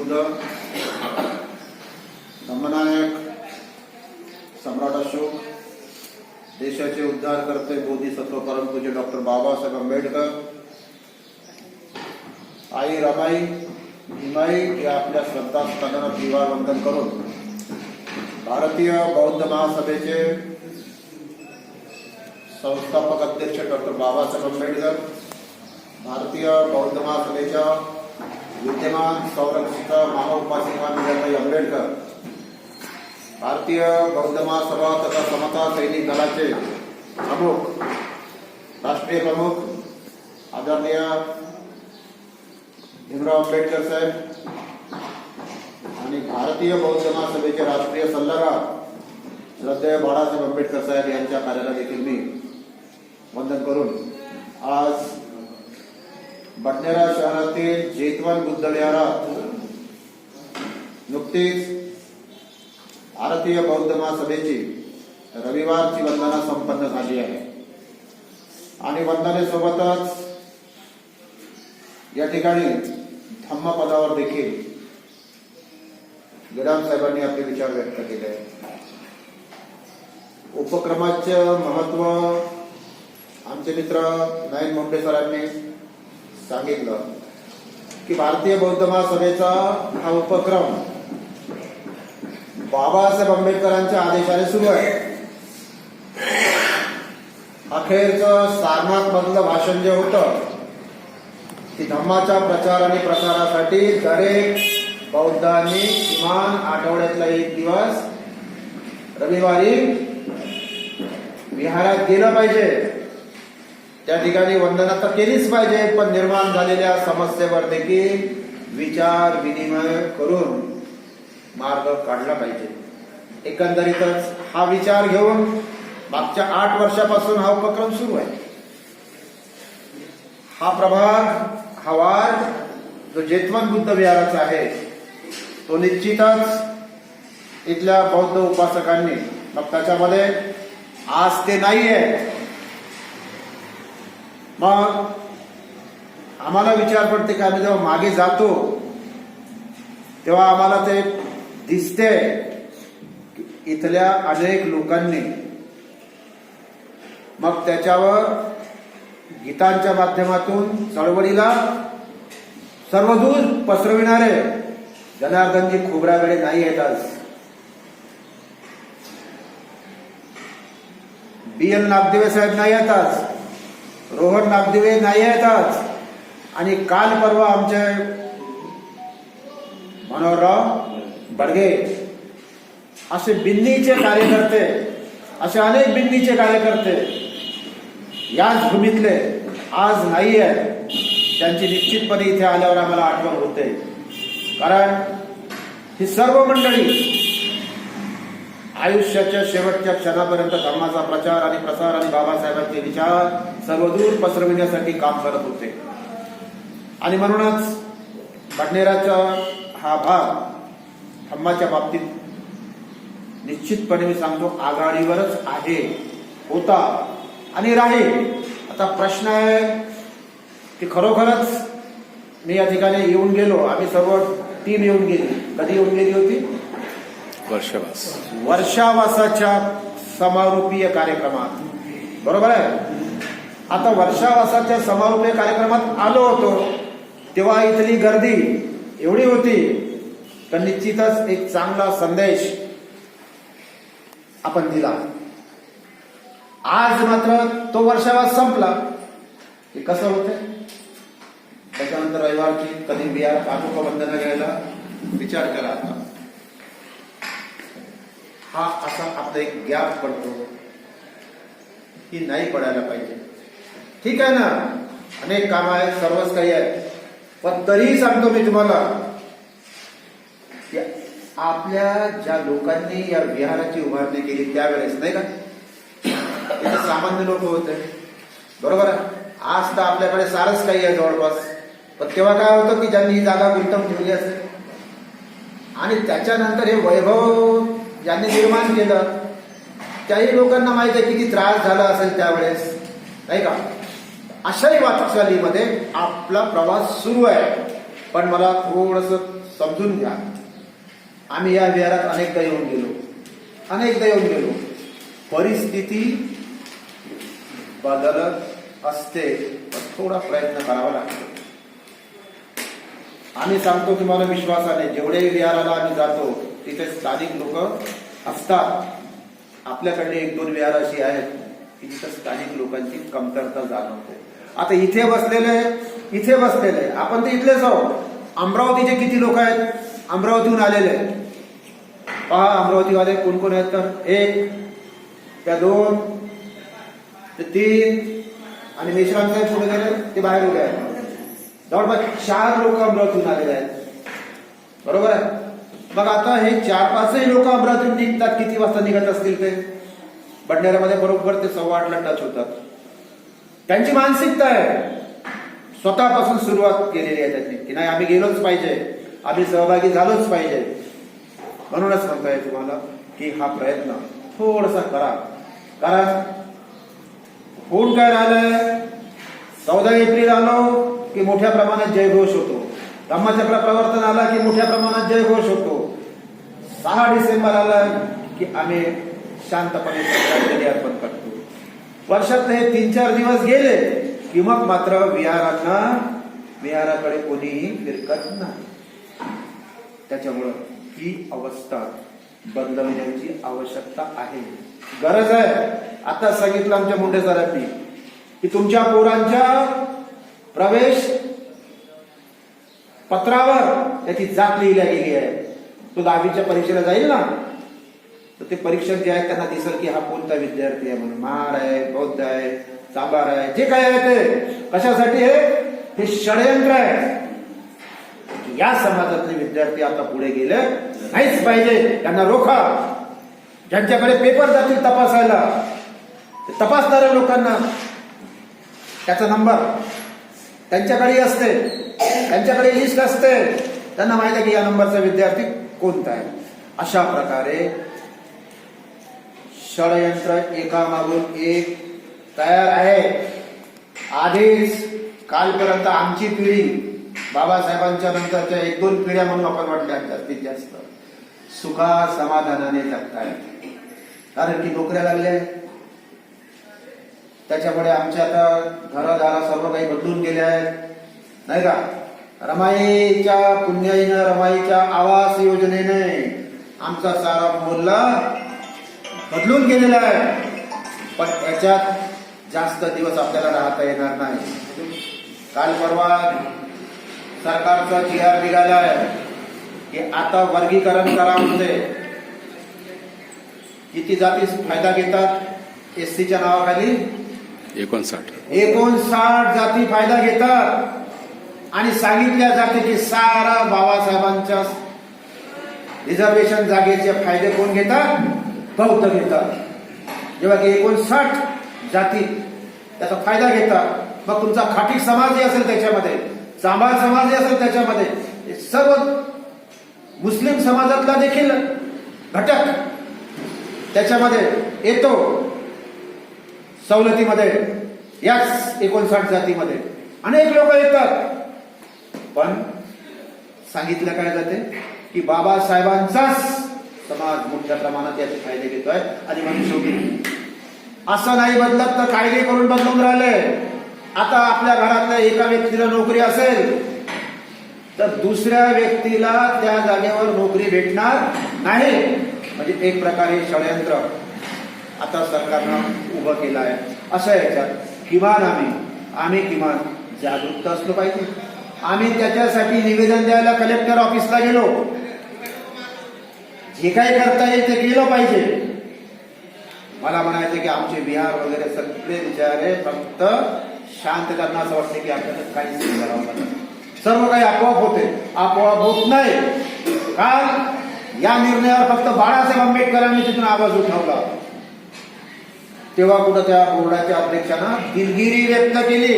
सम्यक धम्मनायक सम्राट अशोक देशाचे उद्धार करते बोधिसत्व परमपूज्य डॉक्टर बाबासाहेब आंबेडकर आई रमाई हिमाई या आपल्या श्रद्धास्थानाला दिवा वंदन करून भारतीय बौद्ध महासभेचे संस्थापक अध्यक्ष डॉक्टर बाबासाहेब आंबेडकर भारतीय बौद्ध महासभेच्या विद्यमान संरक्षित महाउपासिका मीराबाई आंबेडकर भारतीय बौद्ध महासभा तथा समता सैनिक दलाचे प्रमुख राष्ट्रीय प्रमुख आदरणीय भीमराव आंबेडकर साहेब आणि भारतीय बौद्ध महासभेचे राष्ट्रीय सल्लागार श्रद्धेय बाळासाहेब आंबेडकर साहेब यांच्या कार्याला देखील मी वंदन करून आज बडनेरा शहरातील जेतवन बुद्ध विहारात नुकतीच भारतीय बौद्ध महासभेची रविवारची वंदना संपन्न झाली आहे आणि वंदनेसोबतच या ठिकाणी धम्मपदावर देखील गिराम साहेबांनी आपले विचार व्यक्त केले आहेत. उपक्रमाचे महत्त्व आमचे मित्र नयन मुंडे सरांनी सांगितलं की भारतीय बौद्ध महासभेचा हा उपक्रम बाबासाहेब आंबेडकरांच्या आदेशाने सुरू आहे. अखेरचं सारनाथ मधलं भाषण जे होतं की धम्माच्या प्रचार आणि प्रसारासाठी दरेक बौद्धांनी किमान आठवड्यातला एक दिवस रविवारी विहारात गेलं पाहिजे. त्या ठिकाणी वंदना तर केलीच पाहिजे पण निर्माण झालेल्या समस्येवर देखील विचार विनिमय करून मार्ग काढला पाहिजे. एकंदरीतच हा विचार घेऊन मागच्या आठ वर्षापासून हा उपक्रम सुरू आहे. हा प्रभाग हा वाद जो जेतवन बुद्ध विहाराचा आहे तो निश्चितच इथल्या बौद्ध उपासकांनी मग त्याच्यामध्ये आज ते नाहीये. मग आम्हाला विचार पडते की आम्ही जेव्हा मागे जातो तेव्हा आम्हाला ते दिसते इथल्या अनेक लोकांनी. मग त्याच्यावर गीतांच्या माध्यमातून चळवळीला सर्वदूर पसरविणारे जनार्दनजी खोबराकडे नाही येत आज. बी एल नागदेवे साहेब नाही येत आज. रोहन नागदेवे नाही आहेत आज आणि काल परवा आमचे मनोहरराव बडगे असे बिंदीचे कार्यकर्ते असे अनेक बिंदीचे कार्यकर्ते याच भूमीतले आज नाही आहे त्यांची निश्चितपणे इथे आल्यावर आम्हाला आठवण होते. कारण ही सर्व मंडळी आयुष्याच्या शेवटच्या क्षणापर्यंत धर्माचा प्रचार आणि प्रसार आणि बाबासाहेबांचे विचार सर्वदूर पसरविण्यासाठी काम करत होते. आणि म्हणूनच बडनेराचा हा भाग धम्माच्या बाबतीत निश्चितपणे मी सांगतो आघाडीवरच आहे होता आणि राहील. आता प्रश्न आहे की खरोखरच मी या ठिकाणी येऊन गेलो आम्ही सर्व टीम येऊन गेली. कधी येऊन गेली होती? वर्षवास वर्षावासाच्या समारोपीय कार्यक्रमात. बरोबर आहे? आता वर्षावासाच्या समारोपीय कार्यक्रमात आलो होतो तेव्हा इथली गर्दी एवढी होती तर निश्चितच एक चांगला संदेश आपण दिला. आज मात्र तो वर्षावास संपला. की कसं होतं त्याच्यानंतर रविवारची कधी बिहार पाठोपा वंदना घ्यायला विचार करा. आता हा असा आपला एक गॅप पडतो ही नाही पडायला पाहिजे. ठीक आहे ना? अनेक काम आहेत सर्वच काही आहे पण तरीही सांगतो मी तुम्हाला आपल्या ज्या लोकांनी या विहाराची उभारणी केली त्यावेळेस नाही का? इथे सामान्य लोक होते. बरोबर आहे? आज तर आपल्याकडे सारच काही आहे जवळपास. पण तेव्हा काय होतं की ज्यांनी ही जागा गुंतवून ठेवली असते आणि त्याच्यानंतर हे वैभव ज्यांनी निर्माण केलं त्याही लोकांना माहिती आहे किती त्रास झाला असेल त्यावेळेस. नाही का? अशाही वाटचालीमध्ये आपला प्रवास सुरू आहे. पण मला थोडस समजून घ्या. आम्ही या विहारात अनेकदा येऊन गेलो. अनेकदा येऊन गेलो. परिस्थिती बदलत असते. थोडा प्रयत्न करावा लागतो. आम्ही सांगतो तुम्हाला विश्वासाने जेवढे विहाराला आम्ही जातो तिथे स्थानिक लोक असतात. आपल्याकडे एक दोन विहार अशी आहेत की जिथं स्थानिक लोकांची कमतरता जाणवते. आता इथे बसलेले इथे बसलेले आपण तर इथलेच आहोत. अमरावतीचे किती लोक आहेत? अमरावतीहून आलेले. पहा अमरावतीवाले कोण कोण आहेत तर? एक त्या दोन ते तीन आणि मेश्राम साहेब पुढे गेले? ते बाहेर उभे आहेत. जवळपास चार लोक अमरावतीहून आलेले आहेत बरोबर आहे मग आता हे चार पाचही लोक अमरावतीहून निघतात किती वाजता निघत असतील ते बंडाऱ्यामध्ये बरोबर ते सव्वा आठला टच होतात. त्यांची मानसिकता आहे. स्वतःपासून सुरुवात केलेली आहे त्यांनी की नाही आम्ही गेलोच पाहिजे. आम्ही सहभागी झालोच पाहिजे. म्हणूनच म्हणताय तुम्हाला की हा प्रयत्न थोडासा करा. कारण कोण काय राहिलंय? चौदा एप्रिल आलो की मोठ्या प्रमाणात जयघोष होतो. धम्मचक्र प्रवर्तन आला की मोठ्या प्रमाणात जयघोष होतो. सहा डिसेंबर आला की आम्ही शांतपणे श्रद्धांजली अर्पण करतो. वर्षात हे तीन चार दिवस गेले की मग मात्र विहारांना विहाराकडे कोणीही फिरकत नाही. त्याच्यामुळं ही अवस्था बदलवण्याची आवश्यकता आहे. गरज आहे. आता सांगितलं आमच्या मुंडे सरांनी की तुमच्या पोरांच्या प्रवेश पत्रावर त्याची जात लिहिल्या गेली आहे. तो दहावीच्या परीक्षेला जाईल ना? तर ते परीक्षक जे आहेत त्यांना दिसेल की हा कोणता विद्यार्थी आहे म्हणून. महाड आहे बौद्ध आहे सांबार आहे जे काय आहे ते. कशासाठी आहे? हे षडयंत्र आहे. या समाजातले विद्यार्थी आता पुढे गेले नाहीच पाहिजे. त्यांना रोखा. ज्यांच्याकडे पेपर जातील तपासायला. तपासणाऱ्या लोकांना. त्याचा नंबर त्यांच्याकडे असते. त्यांच्याकडे लिस्ट असते. त्यांना माहिती आहे की या नंबरचा विद्यार्थी कोणता आहे. अशा प्रकारे षडयंत्र एकामागून एक तयार आहे. आधीच कालपर्यंत आमची पिढी बाबासाहेबांच्या नंतरच्या एक दोन पिढ्या म्हणून आपण म्हटल्या जास्तीत जास्त. सुखा समाधानाने जगताय कारण की नोकऱ्या लागल्या आहेत. त्याच्यामुळे आमच्या आता घरादारा सर्व काही बदलून गेले आहेत. नाही का? रमाईच्या पुण्याईनं रमाईच्या आवास योजनेने आमचा सारा मोहल्ला बदलून गेलेला आहे. पण याच्यात जास्त दिवस आपल्याला राहता येणार नाही. काल परवा सरकारचा जी आर आहे की आता वर्गीकरण करा म्हणजे किती जाती फायदा घेतात? एससीच्या नावाखाली एकोणसाठ. एकोणसाठ जाती फायदा घेतात. आणि सांगितल्या जाते की सारा बाबासाहेबांच्या रिझर्वेशन जागेचे फायदे कोण घेतात? बौद्ध घेतात. जेव्हा की एकोणसाठ जाती त्याचा फायदा घेतात. मग तुमचा खाटी समाजही असेल त्याच्यामध्ये सांभाळ समाजही असेल त्याच्यामध्ये हे सर्व मुस्लिम समाजातला देखील घटक त्याच्यामध्ये येतो. सवलतीमध्ये याच एकोणसाठ जातीमध्ये. अनेक लोक येतात. पण सांगितलं काय जाते? की बाबासाहेबांचाच समाज मोठ्या प्रमाणात याचे फायदे घेतोय आणि म्हणून शेवटी असं नाही बदलत तर कायदे करून बदलून राहिले. आता आपल्या घरातल्या एका व्यक्तीला नोकरी असेल तर दुसऱ्या व्यक्तीला त्या जागेवर नोकरी भेटणार नाही. म्हणजे एक प्रकारे षडयंत्र. आता सरकारनं उभं केलं आहे अशा याच्यात. किमान आम्ही आम्ही किमान जागरूकता असलो पाहिजे. आम्ही त्याच्यासाठी निवेदन द्यायला कलेक्टर ऑफिसला गेलो. जे काही करता येईल ते केलं पाहिजे. मला म्हणायचं की आमचे बिहार वगैरे सगळे विचार फक्त शांत करणं असं वाटतं की आपल्याला काहीच नाही करावं लागत सर्व काही आपोआप होते. आपोआप होत नाही. काल या निर्णयावर फक्त बाळासाहेब आंबेडकरांनी तिथून आवाज उठवला. तेव्हा कुठं त्या बोर्डाच्या अध्यक्षानं दिलगिरी व्यक्त केली.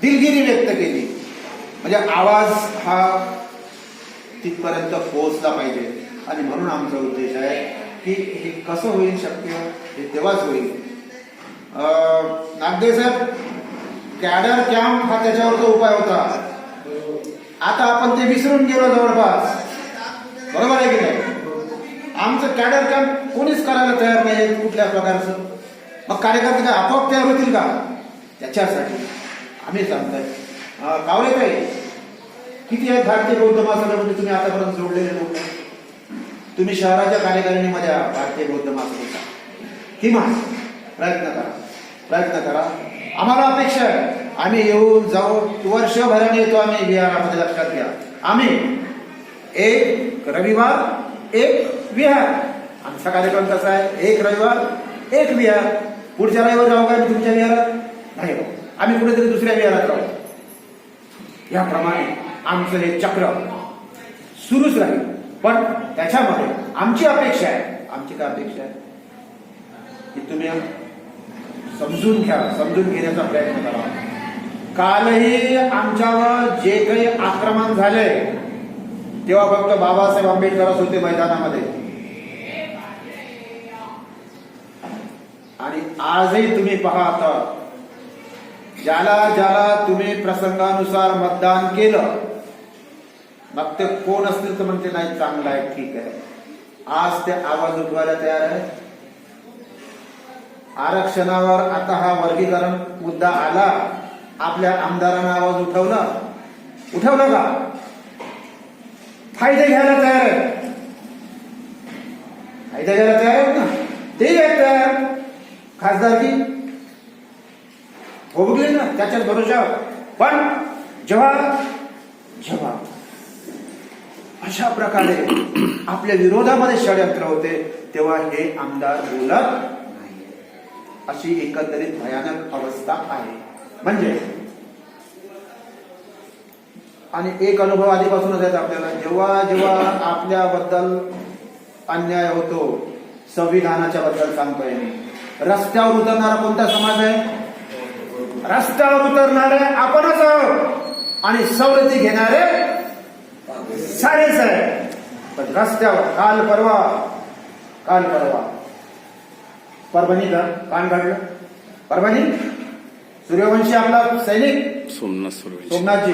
दिलगिरी व्यक्त केली. म्हणजे आवाज हा तिथपर्यंत पोहोचला पाहिजे. आणि म्हणून आमचा उद्देश आहे की हे कसं होईल शक्य हे तेव्हाच होईल. नागदे साहेब कॅडर कॅम्प हा त्याच्यावरचा उपाय होता. आता आपण ते विसरून गेलो जवळपास. बरोबर आहे की नाही? आमचं कॅडर कॅम्प कोणीच करायला तयार नाही कुठल्या प्रकारचं. मग कार्यकर्ते काय आपोआप तयार होतील का? त्याच्यासाठी आम्ही सांगतोय. कावले काय किती आहेत भारतीय बौद्ध महासंघामध्ये तुम्ही आतापर्यंत जोडलेले लोक तुम्ही शहराच्या कार्यकारिणीमध्ये भारतीय बौद्ध महासंघाचा किमान प्रयत्न करा. प्रयत्न करा. आम्हाला अपेक्षा आहे. आम्ही येऊन जाऊ वर्षभराने येतो आम्ही विहारामध्ये लक्षात घ्या. आम्ही एक रविवार एक विहार. आमचा कार्यक्रम कसा आहे? एक रविवार एक विहार. पुढच्या रविवार जाऊ काय तुमच्या विहारात? नाही हो. आम्ही कुठेतरी दुसऱ्या विहारात राहू. याप्रमाणे आमचं हे चक्र सुरूच राहील. पण त्याच्यामध्ये आमची अपेक्षा आहे. आमची काय अपेक्षा आहे? की तुम्ही समजून घ्या समजून घेण्याचा प्रयत्न करा. कालही आमच्यावर जे काही आक्रमण झाले तेव्हा फक्त बाबासाहेब आंबेडकरच होते मैदानामध्ये आणि आजही तुम्ही पहा आता. ज्याला ज्याला तुम्ही प्रसंगानुसार मतदान केलं मग ते कोण असतील तर म्हणते नाही चांगलं आहे ठीक आहे. आज ते आवाज उठवायला तयार आहे. आरक्षणावर आता हा वर्गीकरण मुद्दा आला. आपल्या आमदारांना आवाज उठवला. उठवला का? फायदे घ्यायला तयार आहे. फायदा घ्यायला तयार तयार खासदारकी? भोगली ना त्याच्याच भरोशावर पण जेव्हा जेव्हा अशा प्रकारे आपल्या विरोधामध्ये षडयंत्र होते तेव्हा हे आमदार बोलत नाही अशी एकंदरीत भयानक अवस्था आहे. म्हणजे आणि एक अनुभव आधीपासूनच येत आपल्याला जेव्हा जेव्हा आपल्याबद्दल अन्याय होतो संविधानाच्या बद्दल सांगतोय मी. रस्त्यावर उतरणारा कोणता समाज आहे? रस्त्यावर उतरणारे आपणच आहोत. आणि सवलती घेणारे सारेच आहे पण रस्त्यावर काल परवा काल परवा. परभणी का? कान काढलं परभणी? सूर्यवंशी आपला सैनिक. सोमनाथ सोमनाथजी.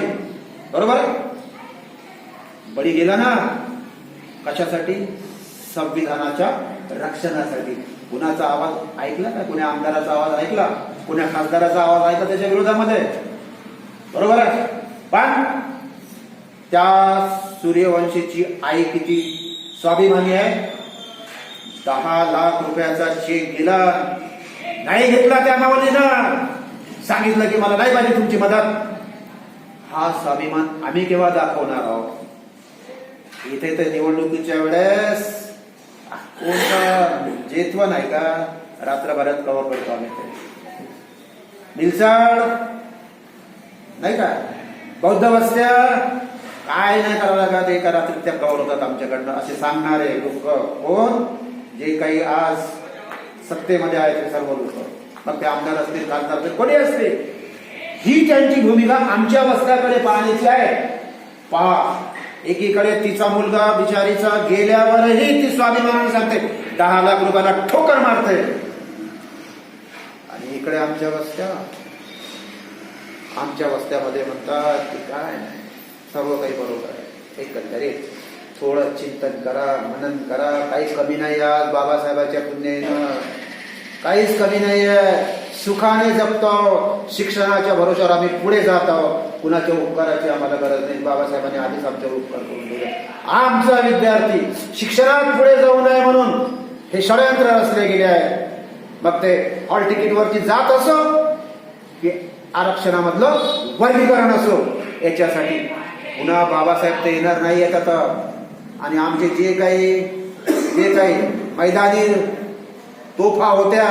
बरोबर? बळी गेला ना? कशासाठी? संविधानाच्या रक्षणासाठी. कुणाचा आवाज ऐकला का? कुण्या आमदाराचा आवाज ऐकला? कुण्या खासदाराचा आवाज ऐकला त्याच्या विरोधामध्ये? बरोबर आहे. पण त्या सूर्यवंशीची आई किती स्वाभिमानी आहे? दहा लाख रुपयाचा चेक दिला. नाही घेतला त्या मावलीनं सांगितलं की मला नाही पाहिजे तुमची मदत. हा स्वाभिमान आम्ही केव्हा दाखवणार आहोत? इथे तर निवडणुकीच्या वेळेस कोणतं जेतव नाही का? रात्रभरात कव्हर करतो आम्ही ते. मिलसाड नाही का? बौद्ध वस्त्या काय नाही करावं लागत एका रात्री त्या कव्हर होतात आमच्याकडनं. असे सांगणारे लोक कोण? जे काही आज सत्तेमध्ये आहेत ते सर्व लोक. मग ते आमदार असतील खासदार असतील कोणी असतील? ही त्यांची भूमिका आमच्या वस्त्याकडे पाहण्याची आहे. पहा एकीकडे तिचा मुलगा बिचारीचा गेल्यावरही ती स्वाभिमानाने सांगते. दहा लाख रुपयाला ठोकर मारते. आणि इकडे आमच्या वस्त्या. आमच्या वस्त्यामध्ये म्हणतात की काय नाही. सर्व काही बरोबर आहे. एकंदरीत थोडं चिंतन करा मनन करा. काही कमी नाही आज बाबासाहेबाच्या पुण्यानं. काहीच कमी नाहीये. सुखाने जगतो. शिक्षणाच्या भरोश्यावर आम्ही पुढे जात. आहोत कुणाच्या उपकाराची आम्हाला गरज नाही. बाबासाहेबांनी आधीच आमच्यावर उपकार करून दिले. आमचा विद्यार्थी शिक्षणात पुढे जाऊ नये म्हणून हे षडयंत्र रचले गेले आहे. मग ते हॉल तिकीटवरती जात असो की आरक्षणामधलं वर्गीकरण असो याच्यासाठी पुन्हा बाबासाहेब ते येणार नाही येत आता आणि आमचे जे काही जे काही मैदानी तोफा होत्या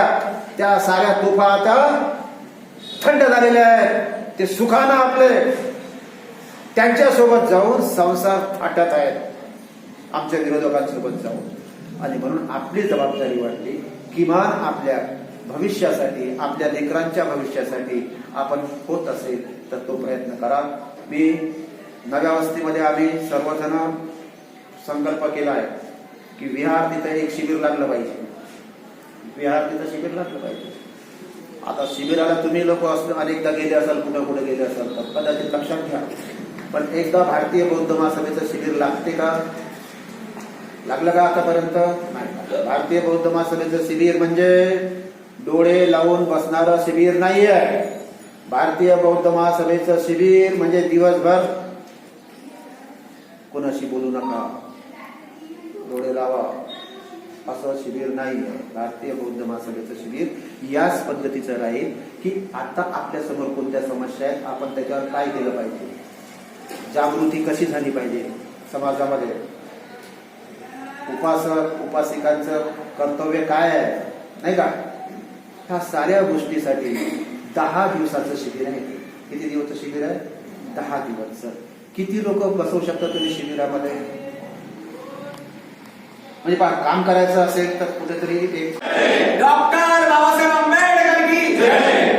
त्या साऱ्या तोफा आता थंड झालेल्या आहेत. ते सुखानं आपले त्यांच्यासोबत जाऊन संसार थाटत आहेत. आमच्या विरोधकांसोबत जाऊन. आणि म्हणून आपली जबाबदारी वाटली किमान आपल्या भविष्यासाठी आपल्या लेकरांच्या भविष्यासाठी आपण होत असेल तर तो प्रयत्न करा. मी नव्या वस्तीमध्ये आम्ही सर्वजण संकल्प केला आहे की विहार तिथं एक शिबिर लागलं पाहिजे. विहार तिथं शिबिर लागलं पाहिजे. आता शिबिराला तुम्ही लोक अनेकदा गेले असाल कुठे कुठे गेले असाल तर कदाचित लक्षात घ्या. पण एकदा भारतीय बौद्ध महासभेचं शिबिर लागते का? लागलं का आतापर्यंत? नाही. भारतीय बौद्ध महासभेचं शिबिर म्हणजे डोळे लावून बसणारं शिबिर नाहीये. भारतीय बौद्ध महासभेचं शिबिर म्हणजे दिवसभर कोणाशी बोलू नका? डोळे लावा. असं शिबिर नाही भारतीय बौद्ध महासभेचं शिबिर याच पद्धतीचं राहील की आता आपल्यासमोर कोणत्या समस्या आहेत आपण त्याच्यावर काय केलं पाहिजे? जागृती कशी झाली पाहिजे समाजामध्ये? उपासक उपासिकांचं कर्तव्य काय आहे? नाही का? ह्या साऱ्या गोष्टीसाठी दहा दिवसाचं शिबिर आहे किती दिवसाचं शिबिर आहे? दहा दिवसचं. किती लोक बसवू शकतात तुम्ही शिबिरामध्ये? म्हणजे पहा काम करायचं असेल तर कुठेतरी ते डॉक्टर बाबासाहेब आंबेडकर की